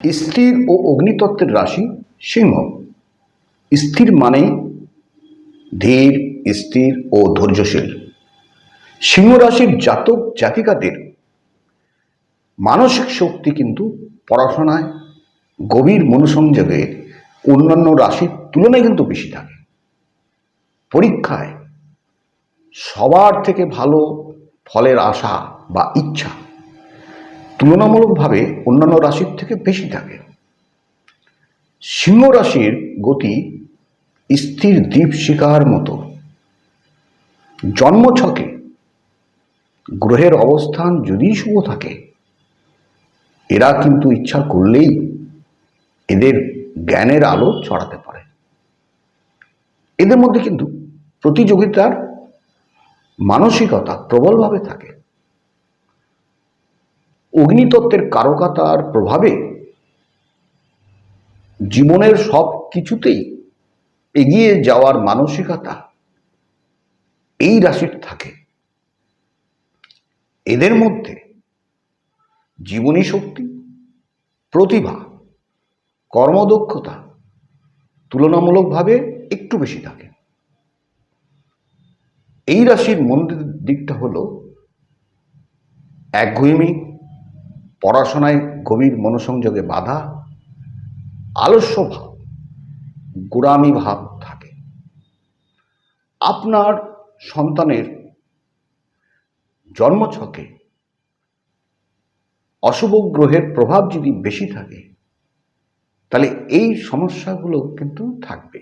স্থির ও অগ্নিতত্ত্বের রাশি সিংহ। স্থির মানে ধীর, স্থির ও ধৈর্যশীল। সিংহ রাশির জাতক জাতিকাদের মানসিক শক্তি কিন্তু পড়াশোনায় গভীর মনোসংযোগে অন্যান্য রাশির তুলনায় কিন্তু বেশি থাকে। পরীক্ষায় সবার থেকে ভালো ফলের আশা বা ইচ্ছা তুলনামূলকভাবে অন্যান্য রাশির থেকে বেশি থাকে। সিংহ রাশির গতি স্থির দ্বীপ শিকার মতো। জন্মছকে গ্রহের অবস্থান যদি শুভ থাকে, এরা কিন্তু ইচ্ছা করলেই এদের জ্ঞানের আলো ছড়াতে পারে। এদের মধ্যে কিন্তু প্রতিযোগিতার মানসিকতা প্রবলভাবে থাকে। অগ্নিতত্ত্বের কারকতার প্রভাবে জীবনের সব কিছুতেই এগিয়ে যাওয়ার মানসিকতা এই রাশির থাকে। এদের মধ্যে জীবনী শক্তি, প্রতিভা, কর্মদক্ষতা তুলনামূলকভাবে একটু বেশি থাকে। এই রাশির মন্দির দিকটা হলো একঘেয়েমি পড়াশোনায় গভীর মনোসংযোগে বাধা, আলস্য ভাব, গোড়ামি ভাব থাকে। আপনার সন্তানের জন্মছকে অশুভ গ্রহের প্রভাব যদি বেশি থাকে, তাহলে এই সমস্যাগুলো কিন্তু থাকবে।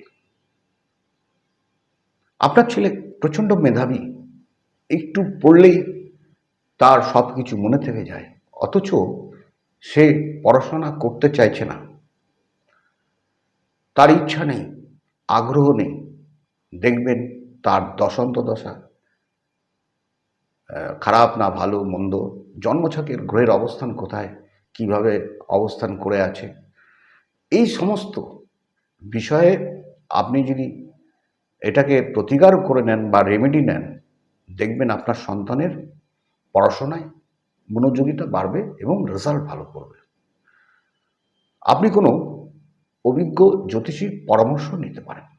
আপনার ছেলে প্রচণ্ড মেধাবী, একটু পড়লেই তার সব কিছু মনে থেকে যায়। অথচ সে পড়াশোনা করতে চাইছে না। তার ইচ্ছা নেই, আগ্রহ নেই। দেখবেন তার দশন্ত দশা খারাপ না ভালো মন্দ, জন্মছকের গ্রহের অবস্থান কোথায়, কীভাবে অবস্থান করে আছে, এই সমস্ত বিষয়ে আপনি যদি এটাকে প্রতিকার করে নেন বা রেমেডি নেন, দেখবেন আপনার সন্তানের পড়াশোনায় মনোযোগিতা বাড়বে এবং রেজাল্ট ভালো করবে। আপনি কোনো অভিজ্ঞ জ্যোতিষীর পরামর্শ নিতে পারেন।